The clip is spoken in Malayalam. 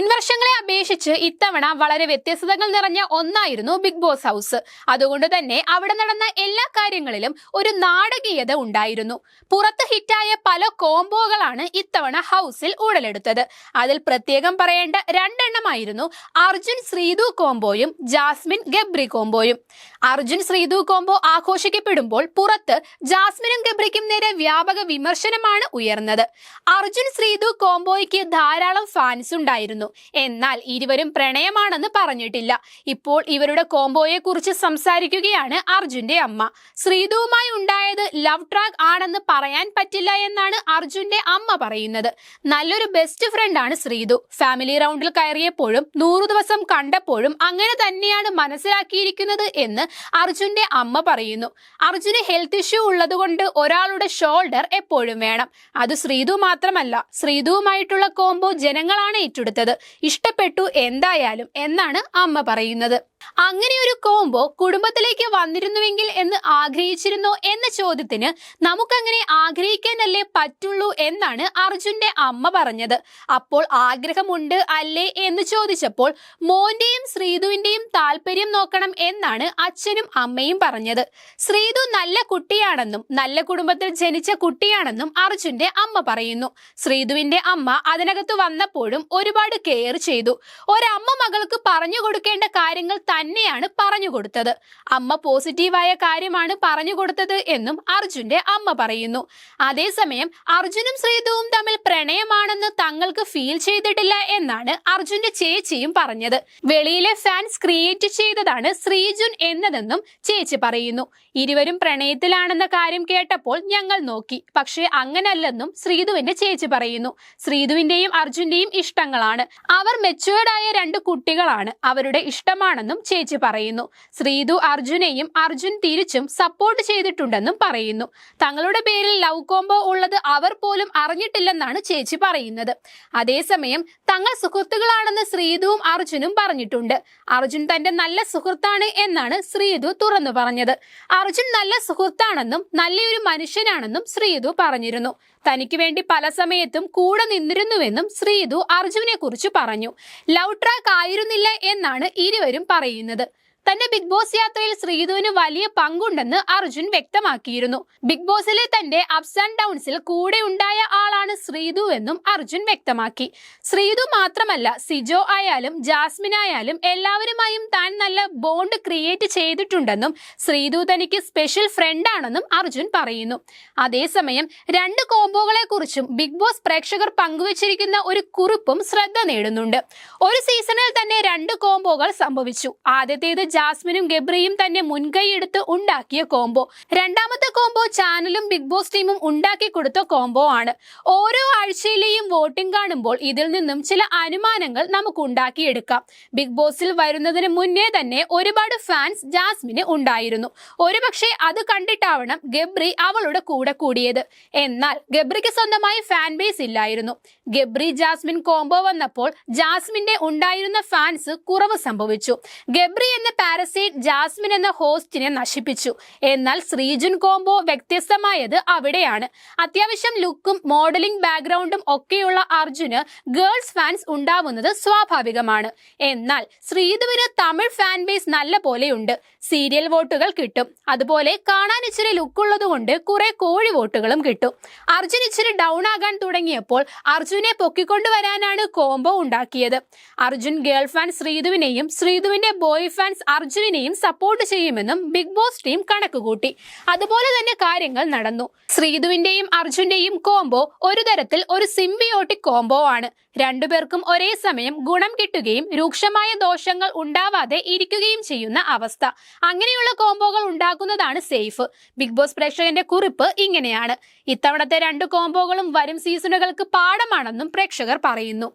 മുൻവർഷങ്ങളെ അപേക്ഷിച്ച് ഇത്തവണ വളരെ വ്യത്യസ്തതകൾ നിറഞ്ഞ ഒന്നായിരുന്നു ബിഗ് ബോസ് ഹൗസ് അതുകൊണ്ട് തന്നെ അവിടെ നടന്ന എല്ലാ കാര്യങ്ങളിലും ഒരു നാടകീയത ഉണ്ടായിരുന്നു. പുറത്ത് ഹിറ്റായ പല കോംബോകളാണ് ഇത്തവണ ഹൗസിൽ ഉടലെടുത്തത്. അതിൽ പ്രത്യേകം പറയേണ്ട രണ്ടെണ്ണമായിരുന്നു അർജുൻ ശ്രീതു കോംബോയും ജാസ്മിൻ ഗബ്രി കോംബോയും. അർജുൻ ശ്രീതു കോംബോ ആഘോഷിക്കപ്പെടുമ്പോൾ പുറത്ത് ജാസ്മിനും ഗബ്രിക്കും നേരെ വ്യാപക വിമർശനമാണ് ഉയർന്നത്. അർജുൻ ശ്രീതു കോംബോയ്ക്ക് ധാരാളം ഫാൻസ് ഉണ്ടായിരുന്നു. എന്നാൽ ഇരുവരും പ്രണയമാണെന്ന് പറഞ്ഞിട്ടില്ല. ഇപ്പോൾ ഇവരുടെ കോംബോയെ കുറിച്ച് സംസാരിക്കുകയാണ് അർജുന്റെ അമ്മ. ശ്രീതുവുമായി ഉണ്ടായത് ലവ് ട്രാക്ക് ആണെന്ന് പറയാൻ പറ്റില്ല എന്നാണ് അർജുന്റെ അമ്മ പറയുന്നത്. നല്ലൊരു ബെസ്റ്റ് ഫ്രണ്ടാണ് ശ്രീതു ഫാമിലി റൗണ്ടിൽ കയറിയപ്പോഴും നൂറു ദിവസം കണ്ടപ്പോഴും അങ്ങനെ തന്നെയാണ് മനസ്സിലാക്കിയിരിക്കുന്നത് എന്ന് അർജുന്റെ അമ്മ പറയുന്നു. അർജുന് ഹെൽത്ത് ഇഷ്യൂ ഉള്ളതുകൊണ്ട് ഒരാളുടെ ഷോൾഡർ എപ്പോഴും വേണം. അത് ശ്രീതു മാത്രമല്ല ശ്രീതുവുമായിട്ടുള്ള കോംബോ ജനങ്ങളാണ് ഏറ്റെടുത്തത്. ഇഷ്ടപ്പെട്ടു എന്തായാലും എന്നാണ് അമ്മ പറയുന്നത്. അങ്ങനെ ഒരു കോംബോ കുടുംബത്തിലേക്ക് വന്നിരുന്നുവെങ്കിൽ എന്ന് ആഗ്രഹിച്ചിരുന്നോ എന്ന ചോദ്യത്തിന് നമുക്കങ്ങനെ ആഗ്രഹിക്കാനല്ലേ പറ്റുള്ളൂ എന്നാണ് അർജുന്റെ അമ്മ പറഞ്ഞത്. അപ്പോൾ ആഗ്രഹമുണ്ട് അല്ലേ എന്ന് ചോദിച്ചപ്പോൾ മോന്റെയും ശ്രീതുവിന്റെയും താല്പര്യം നോക്കണം എന്നാണ് അച്ഛനും അമ്മയും പറഞ്ഞത്. ശ്രീതു നല്ല കുട്ടിയാണെന്നും നല്ല കുടുംബത്തിൽ ജനിച്ച കുട്ടിയാണെന്നും അർജുന്റെ അമ്മ പറയുന്നു. ശ്രീതുവിന്റെ അമ്മ അതിനകത്ത് വന്നപ്പോഴും ഒരുപാട് കെയർ ചെയ്തു. ഒരമ്മ മകൾക്ക് പറഞ്ഞു കൊടുക്കേണ്ട കാര്യങ്ങൾ തന്നെയാണ് പറഞ്ഞു കൊടുത്തത്. അമ്മ പോസിറ്റീവായ കാര്യമാണ് പറഞ്ഞു കൊടുത്തത് എന്നും അർജുന്റെ അമ്മ പറയുന്നു. അതേസമയം അർജുനും ശ്രീതുവും തമ്മിൽ പ്രണയമാണെന്ന് തങ്ങൾക്ക് ഫീൽ ചെയ്തിട്ടില്ല എന്നാണ് അർജുന്റെ ചേച്ചിയും പറഞ്ഞത്. വെളിയിലെ ഫാൻസ് ക്രിയേറ്റ് ചെയ്തതാണ് ശ്രീജുൻ എന്നതെന്നും ചേച്ചി പറയുന്നു. ഇരുവരും പ്രണയത്തിലാണെന്ന കാര്യം കേട്ടപ്പോൾ ഞങ്ങൾ നോക്കി. പക്ഷേ അങ്ങനല്ലെന്നും ശ്രീധുവിന്റെ ചേച്ചി പറയുന്നു. ശ്രീധുവിന്റെയും അർജുന്റെയും ഇഷ്ടങ്ങളാണ്. അവർ മെച്ചുവേർഡ് ആയ രണ്ട് കുട്ടികളാണ്. അവരുടെ ഇഷ്ടമാണെന്നും ചേച്ചി പറയുന്നു. ശ്രീതു അർജുനെയും അർജുൻ തിരിച്ചും സപ്പോർട്ട് ചെയ്തിട്ടുണ്ടെന്നും പറയുന്നു. തങ്ങളുടെ പേരിൽ ലവ് കോംബോ ഉള്ളത് അവർ പോലും അറിഞ്ഞിട്ടില്ലെന്നാണ് ചേച്ചി പറയുന്നത്. അതേസമയം തങ്ങൾ സുഹൃത്തുക്കളാണെന്ന് ശ്രീതുവും അർജുനും പറഞ്ഞിട്ടുണ്ട്. അർജുൻ തന്റെ നല്ല സുഹൃത്താണ് എന്നാണ് ശ്രീതു തുറന്നു പറഞ്ഞത്. അർജുൻ നല്ല സുഹൃത്താണെന്നും നല്ലൊരു മനുഷ്യനാണെന്നും ശ്രീതു പറഞ്ഞിരുന്നു. തനിക്ക് വേണ്ടി പല സമയത്തും കൂടെ നിന്നിരുന്നുവെന്നും ശ്രീതു അർജുനെ കുറിച്ച് പറഞ്ഞു. ലവ് ട്രാക്ക് ആയിരുന്നില്ല എന്നാണ് ഇരുവരും പറയുന്നത്. തന്റെ ബിഗ് ബോസ് യാത്രയിൽ ശ്രീധുവിന് വലിയ പങ്കുണ്ടെന്ന് അർജുൻ വ്യക്തമാക്കിയിരുന്നു. ബിഗ് ബോസിലെ തന്റെ അപ്സ് ആൻഡ് ഡൗൺസിൽ കൂടെ ഉണ്ടായ ആളാണ് ശ്രീധു എന്നും അർജുൻ വ്യക്തമാക്കി. ശ്രീധു മാത്രമല്ല സിജോ ആയാലും ജാസ്മിൻ ആയാലും എല്ലാവരുമായും താൻ നല്ല ബോണ്ട് ക്രിയേറ്റ് ചെയ്തിട്ടുണ്ടെന്നും ശ്രീധു തനിക്ക് സ്പെഷ്യൽ ഫ്രണ്ട് ആണെന്നും അർജുൻ പറയുന്നു. അതേസമയം രണ്ട് കോംബോകളെ കുറിച്ചും ബിഗ് ബോസ് പ്രേക്ഷകർ പങ്കുവച്ചിരിക്കുന്ന ഒരു കുറിപ്പും ശ്രദ്ധ നേടുന്നുണ്ട്. ഒരു സീസണിൽ തന്നെ രണ്ട് കോംബോകൾ സംഭവിച്ചു. ആദ്യത്തേത് ജാസ്മിനും ഗബ്രിയും തന്നെ മുൻകൈയെടുത്ത് ഉണ്ടാക്കിയ കോംബോ. രണ്ടാമത്തെ കോംബോ ചാനലും ബിഗ് ബോസ് ടീമും ഉണ്ടാക്കി കൊടുത്ത കോംബോ ആണ്. ഓരോ ആഴ്ചയിലെയും വോട്ടിംഗ് കാണുമ്പോൾ ഇതിൽ നിന്നും ചില അനുമാനങ്ങൾ നമുക്ക് ഉണ്ടാക്കിയെടുക്കാം. ബിഗ് ബോസിൽ വരുന്നതിന് മുന്നേ തന്നെ ഒരുപാട് ഫാൻസ് ജാസ്മിന് ഉണ്ടായിരുന്നു. ഒരുപക്ഷെ അത് കണ്ടിട്ടാവണം ഗബ്രി അവളുടെ കൂടെ കൂടിയത്. എന്നാൽ ഗബ്രിക്ക് സ്വന്തമായി ഫാൻ ബേസ് ഇല്ലായിരുന്നു. ഗബ്രി ജാസ്മിൻ കോംബോ വന്നപ്പോൾ ജാസ്മിന്റെ ഉണ്ടായിരുന്ന ഫാൻസ് കുറവ് സംഭവിച്ചു. ഗബ്രി എന്ന പാരസൈറ്റ് ജാസ്മിൻ എന്ന ഹോസ്റ്റിനെ നശിപ്പിച്ചു. എന്നാൽ ശ്രീജുൻ കോംബോ വ്യത്യസ്തമായത് അവിടെയാണ്. അത്യാവശ്യം ലുക്കും മോഡലിംഗ് ബാക്ക്ഗ്രൗണ്ടും ഒക്കെയുള്ള അർജുന് ഗേൾസ് ഫാൻസ് ഉണ്ടാവുന്നത് സ്വാഭാവികമാണ്. എന്നാൽ ശ്രീധുവിന് തമിഴ് ഫാൻ ബേസ് നല്ല പോലെയുണ്ട്. സീരിയൽ വോട്ടുകൾ കിട്ടും. അതുപോലെ കാണാൻ ഇച്ചിരി ലുക്കുള്ളത് കൊണ്ട് കുറെ കോഴി വോട്ടുകളും കിട്ടും. അർജുൻ ഇച്ചിരി ഡൗൺ ആകാൻ തുടങ്ങിയപ്പോൾ അർജുനെ പൊക്കിക്കൊണ്ടുവരാനാണ് കോംബോ ഉണ്ടാക്കിയത്. അർജുൻ ഗേൾ ഫാൻ ശ്രീധുവിനെയും ശ്രീധുവിന്റെ ബോയ് ഫാൻസ് അർജുനെയും സപ്പോർട്ട് ചെയ്യുമെന്നും ബിഗ് ബോസ് ടീം കണക്കുകൂട്ടി. അതുപോലെ തന്നെ കാര്യങ്ങൾ നടന്നു. ശ്രീധുവിന്റെയും അർജുന്റെയും കോംബോ ഒരു തരത്തിൽ ഒരു സിംബിയോട്ടിക് കോംബോ ആണ്. രണ്ടുപേർക്കും ഒരേ സമയം ഗുണം കിട്ടുകയും രൂക്ഷമായ ദോഷങ്ങൾ ഉണ്ടാവാതെ ഇരിക്കുകയും ചെയ്യുന്ന അവസ്ഥ. അങ്ങനെയുള്ള കോംബോകൾ ഉണ്ടാക്കുന്നതാണ് സേഫ്. ബിഗ് ബോസ് പ്രേക്ഷകന്റെ കുറിപ്പ് ഇങ്ങനെയാണ്. ഇത്തവണത്തെ രണ്ട് കോംബോകളും വരും സീസണുകൾക്ക് പാഠമാണെന്നും പ്രേക്ഷകർ പറയുന്നു.